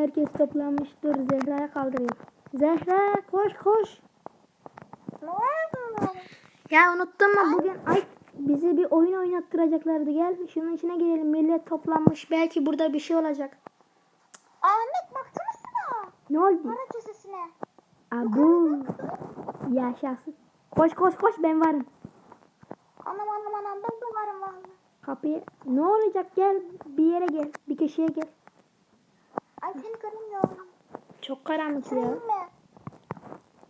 Herkes toplanmış. Dur Zehra'ya kaldırayım. Zehra koş koş. Ne oldu? Ya unuttun mu bugün ay bize bir oyun oynattıracaklardı. Gel şunun içine girelim. Millet toplanmış. Belki burada bir şey olacak. Ahmet baksana şuna. Ne oldu? Para kesesine. Abu. Yaşasın. Koş koş koş ben varım. Anam anam anam ben de varım valla. Kapıyı. Ne olacak gel bir yere gel. Bir köşeye gel. Ay seni göremiyorum. Çok karanlık ya.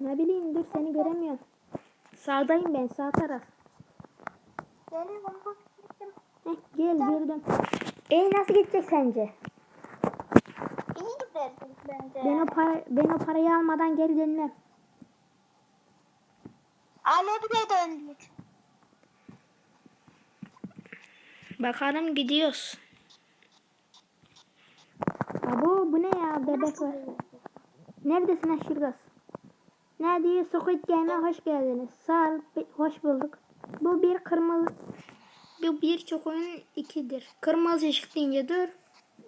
Ne bileyim dur seni göremiyorum. Sağdayım ben sağ taraf. Geliyorum bak. gittim. Heh, gel gördüm. E nasıl gidecek sence? İyi gideriz bence. Ben o para ben o parayı almadan geri dönmem. Alo bile döndük. Bakalım gidiyoruz. Abo bu ne ya bebek var. Neredesin Aşırgaz? Ne diyor Squid Game'e hoş geldiniz. Sağ ol, hoş bulduk. Bu bir kırmızı bu bir çok oyun ikidir. Kırmızı ışık deyince dur.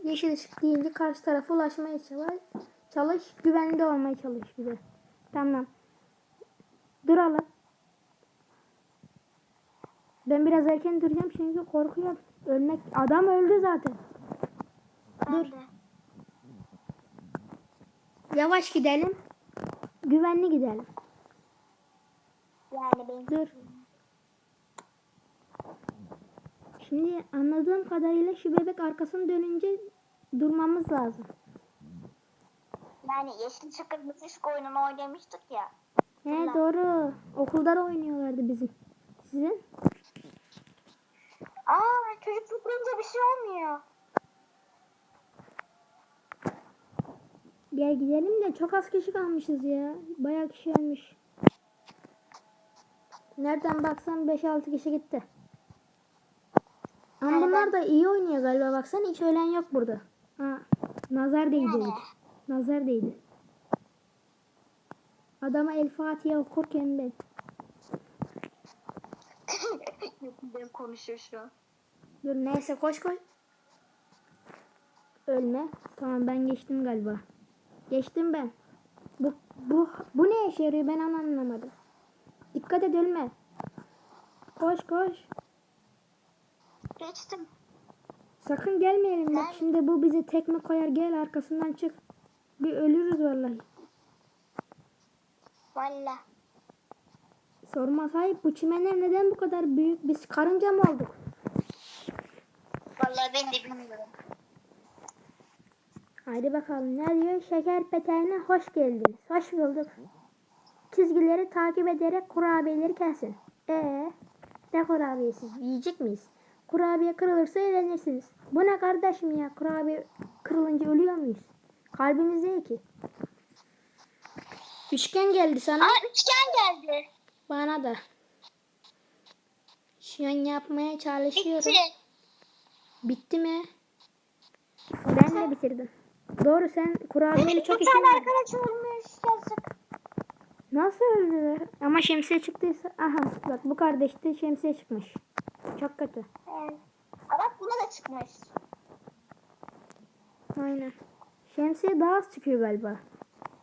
Yeşil ışık deyince karşı tarafa ulaşmaya çalış. Çalış. Güvende olmaya çalış de. Tamam. Duralım. Ben biraz erken duracağım çünkü korkuyorum. Ölmek. Adam öldü zaten. Dur. Yavaş gidelim. Güvenli gidelim. Yani benim. Dur. Şimdi anladığım kadarıyla şu bebek arkasını dönünce durmamız lazım. Yani yeşil çıkır müthiş oyununu oynamıştık ya. He doğru. Okulda da oynuyorlardı bizim. Sizin? Aa çocuk zıplayınca bir şey olmuyor. Gel gidelim de çok az kişi kalmışız ya. Bayağı kişi ölmüş. Nereden baksan 5-6 kişi gitti. Ama bunlar da iyi oynuyor galiba. Baksana hiç ölen yok burada. Ha, nazar değdi. evet. Nazar değdi. Adama El Fatiha okurken ben. Benim konuşuyor şu an. Dur neyse koş koş. Ölme. Tamam ben geçtim galiba. Geçtim ben. Bu bu bu ne işe yarıyor ben anlamadım. Dikkat et ölme. Koş koş. Geçtim. Sakın gelmeyelim bak şimdi bu bizi tekme koyar gel arkasından çık. Bir ölürüz vallahi. Valla. Sorma sahip bu çimenler neden bu kadar büyük? Biz karınca mı olduk? Valla ben de bilmiyorum. Haydi bakalım ne diyor? Şeker peteğine hoş geldiniz. Hoş bulduk. Çizgileri takip ederek kurabiyeleri kesin. Ee, ne kurabiyesi? Yiyecek miyiz? Kurabiye kırılırsa eğlenirsiniz. Bu ne kardeşim ya? Kurabiye kırılınca ölüyor muyuz? Kalbimiz değil ki. Üçgen geldi sana. Aa üçgen geldi. Bana da. Şu an yapmaya çalışıyorum. Bitti. Bitti mi? Ben de bitirdim. Doğru sen kurabiyeli çok işin var. arkadaş ölmüş yazık. Nasıl öldüler? Ama şemsiye çıktıysa. Aha bak bu kardeş de şemsiye çıkmış. Çok kötü. Evet. Aa, bak buna da çıkmış. Aynen. Şemsiye daha az çıkıyor galiba.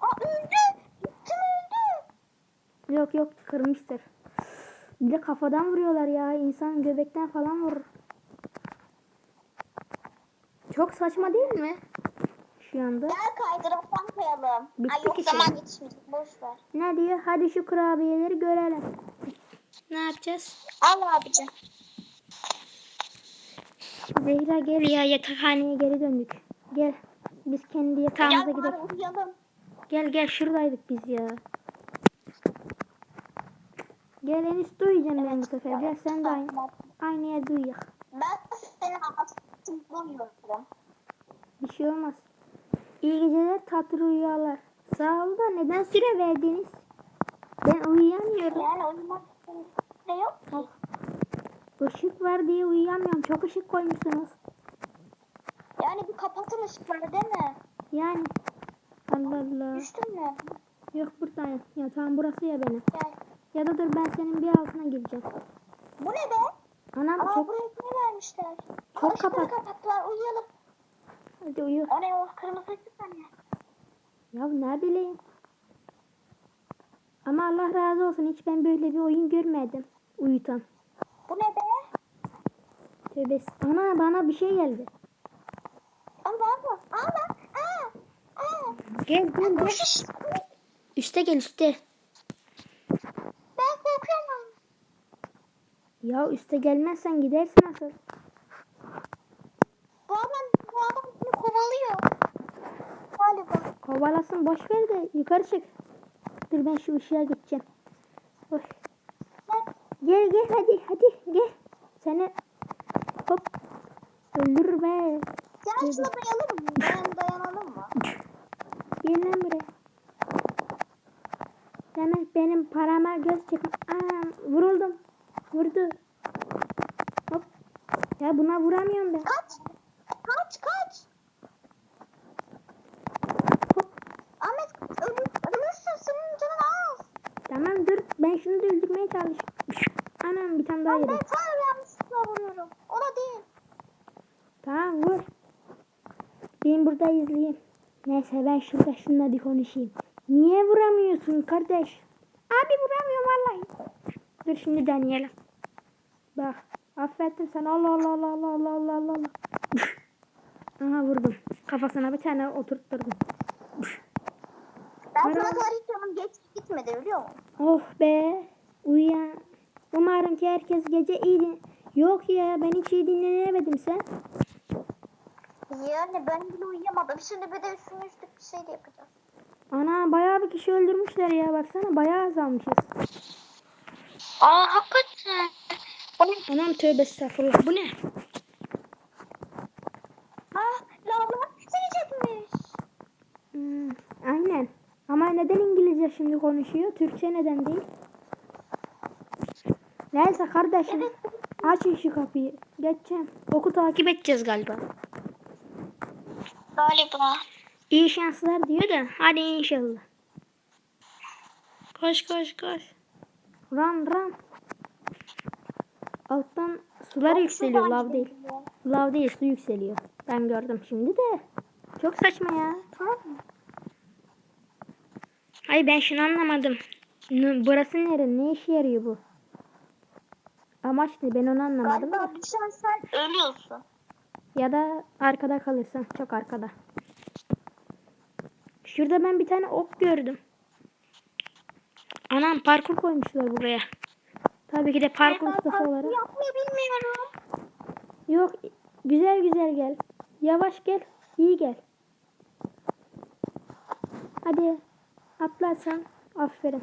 Aa öldü. Gitti öldü. Yok yok kırmıştır. Bir de kafadan vuruyorlar ya. İnsan göbekten falan vurur. Çok saçma değil mi? Şu anda. Gel kaydıraktan koyalım. Bitti Ay yok ki zaman yetişmeyecek. Boş ver. Ne diyor? Hadi şu kurabiyeleri görelim. Ne yapacağız? Al abicim. Zehra gel ya yatakhaneye geri döndük. Gel. Biz kendi yatağımıza gidelim. uyuyalım. Gel gel şuradaydık biz ya. Gel en üstte uyuyacağım ben bu sefer. Gel sen de aynı, aynı yerde uyuyak. Ben senin altında uyuyorum. Bir şey olmaz. İyi geceler tatlı rüyalar. Sağ ol da neden süre verdiniz? Ben uyuyamıyorum. Yani uyumak için ne yok ki. Işık var diye uyuyamıyorum. Çok ışık koymuşsunuz. Yani bir kapatın ışıkları değil mi? Yani. Allah Allah. Düştün mü? Yok buradayım. Yatağım burası ya benim. Gel. Ya da dur ben senin bir altına gireceğim. Bu ne be? Anam Aa çok buraya ne vermişler? Çok kapat. kapattılar. Uyuyalım. Hadi uyu. O ne o kırmızı ışık ne? Ya ne bileyim. Ama Allah razı olsun hiç ben böyle bir oyun görmedim. Uyutan. Bu ne be? Tövbe. Ana bana bir şey geldi. Allah Allah. Allah. Aa. Aa. Gel gel gel. Üste gel üste. Ben korkuyorum. Ya üste gelmezsen gidersin asıl. Bu adam, bu adam beni kovalıyor. Galiba. Kovalasın boş ver de yukarı çık. Dur ben şu ışığa gideceğim. Oy. Ben Gel gel hadi hadi gel. Seni hop öldürür be. Gel şuna dayanalım mı? Dayan, dayanalım mı? Gel lan buraya. Demek benim parama göz çıkma. Aa, vuruldum. Vurdu. Hop. Ya buna vuramıyorum ben. Kaç. Kaç kaç. Ölür, ölürsün senin canın az. Tamam dur ben şunu da öldürmeye çalışıyorum. Anam bir tane daha yedim. Ben tam yanlışlıkla vuruyorum. O da değil. Tamam vur. Benim burada izleyeyim. Neyse ben şurada şununla bir konuşayım. Niye vuramıyorsun kardeş? Abi vuramıyorum vallahi. Dur şimdi deneyelim. Bak affettim sen Allah Allah Allah Allah Allah Allah Allah. Aha vurdum. Kafasına bir tane oturtturdum. Ben sana canım geç gitmedi biliyor musun? Oh be. Uyuyan. Umarım ki herkes gece iyi din- Yok ya ben hiç iyi dinlenemedim sen. Yani ben bile uyuyamadım. Şimdi bir de üstüne üstlük bir şey de yapacağız. Ana bayağı bir kişi öldürmüşler ya baksana bayağı azalmışız. Aa hakikaten. Anam tövbe estağfurullah bu ne? Ah lavlar silecekmiş. Hmm, aynen. Ama şimdi konuşuyor? Türkçe neden değil? Neyse kardeşim. Evet. Açın şu kapıyı. Geçeceğim. Oku takip edeceğiz galiba. Galiba. İyi şanslar diyor da. Hadi inşallah. Koş koş koş. Run run. Alttan sular yükseliyor. Lav değil. Lav değil su yükseliyor. Ben gördüm şimdi de. Çok saçma ya. Tamam mı? Hayır ben şunu anlamadım. Burası nere? Ne işe yarıyor bu? Amaç ne? Ben onu anlamadım. Galiba düşersen ölüyorsun. Ya da arkada kalırsan. Çok arkada. Şurada ben bir tane ok gördüm. Anam parkur koymuşlar buraya. Tabii ki de parkur Ben ustası olarak. Yapmayı bilmiyorum. Yok güzel güzel gel. Yavaş gel. iyi gel. Hadi atlarsan aferin.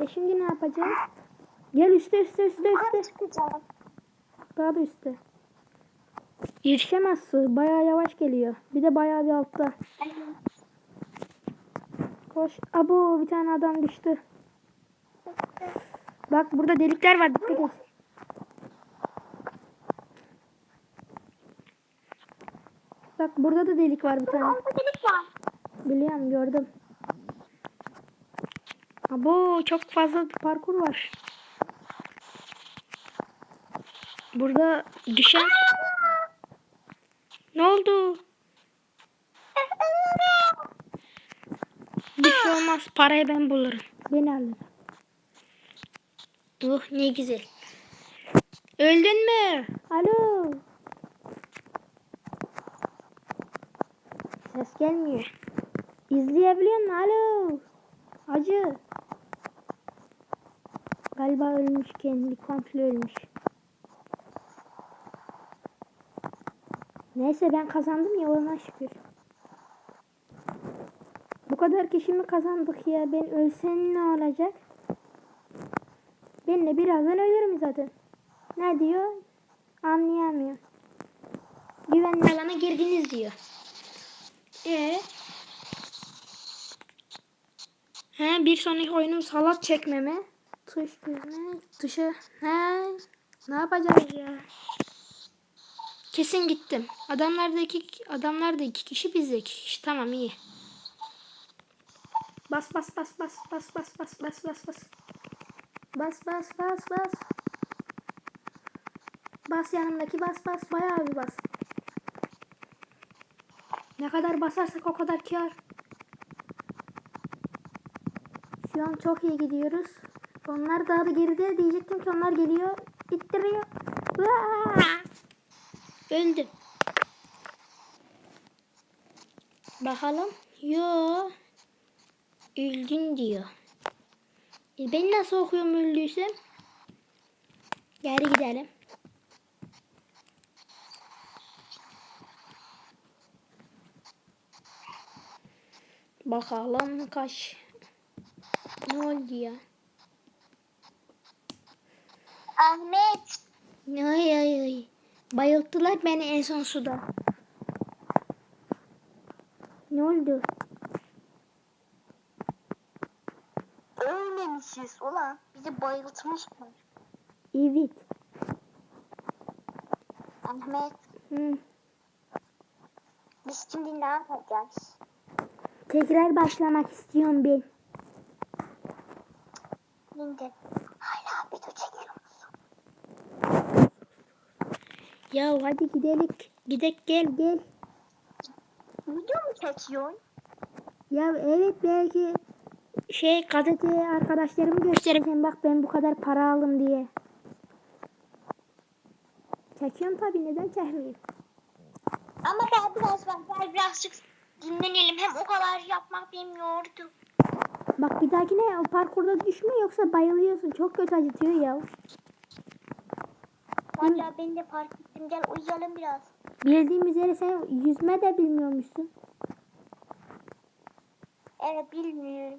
E şimdi ne yapacağız? Gel üstte üstte üstte üstte. çıkacağım. Daha da üstte. Yetişemez su. Bayağı yavaş geliyor. Bir de bayağı bir altta. Koş. Abo bir tane adam düştü. Bak burada delikler var. Dikkat et. Bak burada da delik var bir tane. Biliyorum gördüm. Abo çok fazla parkur var. Burada düşen... Ne oldu? Bir şey olmaz. Parayı ben bulurum. Beni alırım. Oh ne güzel. Öldün mü? Alo. Ses gelmiyor. İzleyebiliyor musun? Alo. Acı. Galiba ölmüş kendi. Komple ölmüş. Neyse ben kazandım ya ona şükür. Bu kadar kişi mi kazandık ya? Ben ölsem ne olacak? Ben de birazdan ölürüm zaten. Ne diyor? Anlayamıyorum. Güvenli alana girdiniz diyor. Ee? He bir sonraki oyunum salat çekmeme. Tuş ne? Tuşa. He. Ne yapacağız ya? Kesin gittim. Adamlar da iki, adamlar da iki kişi biz de iki kişi. Tamam iyi. Bas bas bas bas bas bas bas bas bas bas. Bas bas bas bas. Bas yanımdaki bas bas bayağı bir bas. Ne kadar basarsak o kadar kar. Şu an çok iyi gidiyoruz. Onlar daha da geride diyecektim ki onlar geliyor. İttiriyor. Öldüm. Bakalım. Yo. Öldün diyor. E ben nasıl okuyorum öldüysem? Geri gidelim. Bakalım kaç. Ne oldu ya? Ahmet. Ay ay ay. Bayılttılar beni en son suda. Ne oldu? Ölmemişiz ulan. Bizi bayıltmışlar. Evet. Ahmet. Hı. Biz şimdi ne yapacağız? Tekrar başlamak istiyorum ben. Şimdi hala video çekiyor musun? Ya hadi gidelim. Gidek gel gel. Video mu çekiyorsun? Ya evet belki şey gazeteye arkadaşlarımı göstereceğim. Bak ben bu kadar para aldım diye. Çekiyorum tabii neden çekmeyeyim? Ama daha biraz var. Gel birazcık dinlenelim. Hem o kadar yapmak bilmiyordu. Bak bir dahakine o parkurda düşme yoksa bayılıyorsun. Çok kötü acıtıyor ya. Valla ben de fark ettim. Gel uyuyalım biraz. Bildiğim üzere sen yüzme de bilmiyormuşsun. Evet bilmiyorum.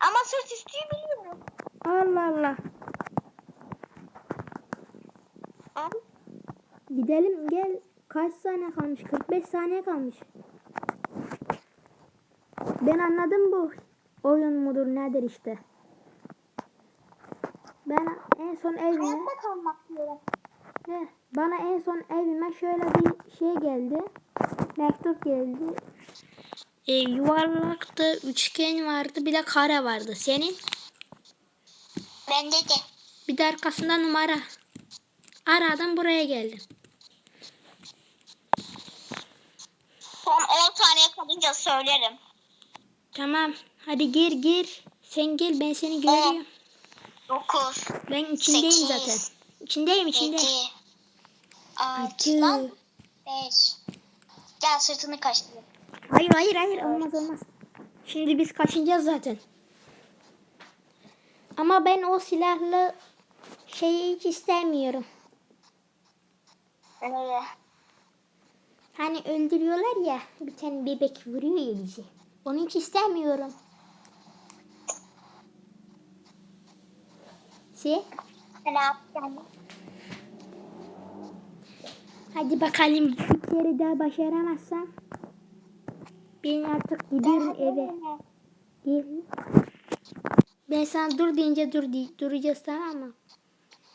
Ama sırt üstüyü biliyorum. Allah Allah. Abi Gidelim gel. Kaç saniye kalmış? 45 saniye kalmış. Ben anladım bu oyun mudur nedir işte. Ben en son evime hayatta kalmak diyorum. He, bana en son evime şöyle bir şey geldi. Mektup geldi. E, yuvarlaktı, üçgen vardı, bir de kare vardı. Senin? Bende de. Bir de arkasında numara. Aradan buraya geldim. Son 10 saniye kalınca söylerim. Tamam. Hadi gir gir. Sen gel ben seni görüyorum. 9, Ben içindeyim Sekiz. zaten. İçindeyim içinde. 7, 6, Altı. lan 5. Gel sırtını kaşlayalım. Hayır hayır hayır olmaz olmaz. Şimdi biz kaçınacağız zaten. Ama ben o silahlı şeyi hiç istemiyorum. Nereye? Hani öldürüyorlar ya bir tane bebek vuruyor ya bizi. Onu hiç istemiyorum. Şey, Ne yapacaksın? Hadi bakalım bir kere daha başaramazsam ben artık gidiyorum eve. Gel. Ben sana dur deyince dur di- duracağız tamam mı?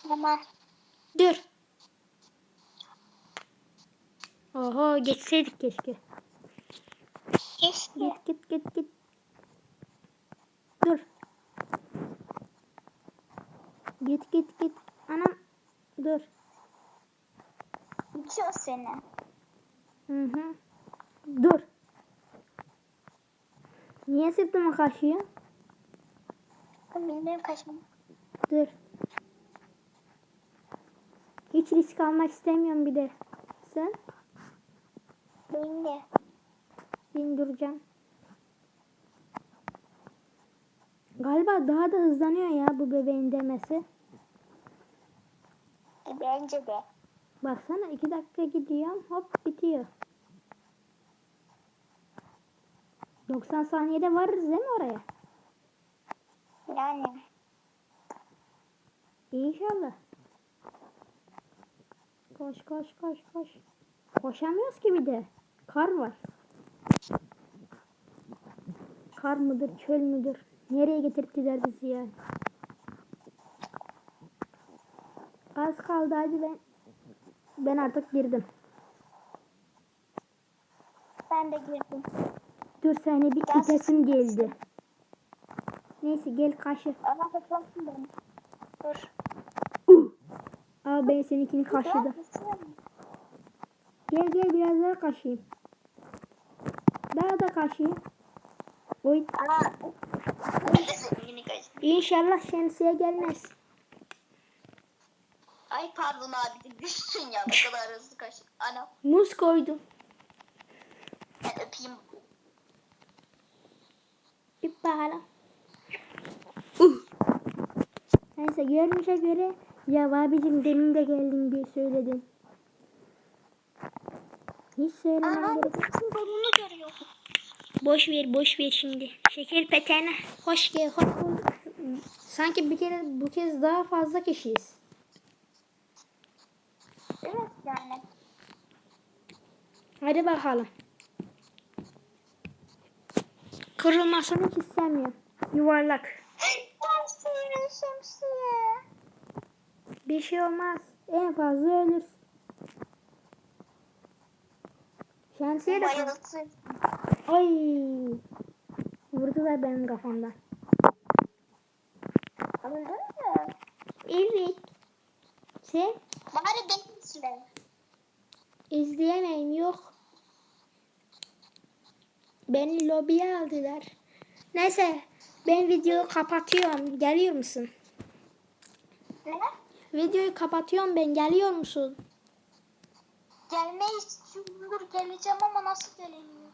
Tamam. Dur. Oho geçseydik keşke. Keşke. Git git git git. Dur. Git git git. Anam. Dur. Bitiyor seni. Hı hı. Dur. Niye sırtıma kaşıyor? Bilmiyorum kaçma. Dur. Hiç risk almak istemiyorum bir de. Sen? Benim de. Ben duracağım. Galiba daha da hızlanıyor ya bu bebeğin demesi. Bence de. Baksana iki dakika gidiyorum hop bitiyor. 90 saniyede varırız değil mi oraya? Yani. İnşallah. Koş koş koş koş. Koşamıyoruz ki bir de. Kar var. Kar mıdır çöl müdür? Nereye getirttiler bizi ya? Az kaldı hadi ben. Ben artık girdim. Ben de girdim. Dur seni bir Gel. itesim geldi. Neyse gel kaşı. Ama kaçmasın beni. Dur. Uh! Aa ben seninkini kaşıdım. Gel gel biraz daha kaşıyım. Oy. Aa. Neredesin yine kaç? İnşallah şemsiye gelmez. Ay pardon abi düşsün ya ne kadar hızlı kaç. Ana Muz koydum. ben öpeyim. Bir bakalım. Uh. Neyse görünüşe göre ya abicim demin de geldin diye söyledin. Hiç söylemem Aa gerek. bütün burnunu görüyor. Boş ver boş ver şimdi. Şeker peteğine hoş gel hoş bulduk. Sanki bir kere bu kez daha fazla kişiyiz. Evet yani. Hadi bakalım. Kırılmasını istemiyorum. Yuvarlak. Şemsiye şemsiye. Bir şey olmaz. En fazla ölür. Şemsiye de Bayılsın. Ay. Vurdular benim kafamdan. Öldün mü? Evet. Sen Bari benim sıra. izleyemeyim yok. Beni lobiye aldılar. Neyse ben videoyu kapatıyorum. Geliyor musun? Ne? Videoyu kapatıyorum ben. Geliyor musun? Gelmeyi istiyordur geleceğim ama nasıl gelemiyor?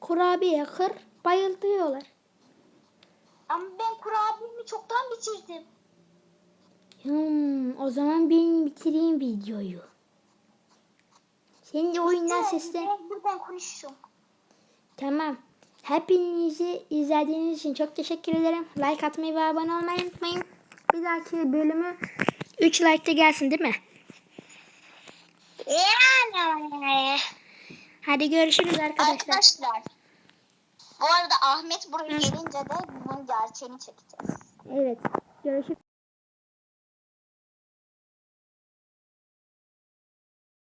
Kurabiye kır. Bayıltıyorlar. Ama ben kurabiyemi çoktan bitirdim. Hmm, o zaman ben bitireyim videoyu. De oyundan. Ben buradan konuşuyorum. Tamam. Hepinizi izlediğiniz için çok teşekkür ederim. Like atmayı ve abone olmayı unutmayın. Bir dahaki bölümü 3 like'ta gelsin değil mi? Yani. Hadi görüşürüz arkadaşlar. Arkadaşlar. Bu arada Ahmet buraya gelince de bunun gerçeğini çekeceğiz. Evet. Görüşürüz.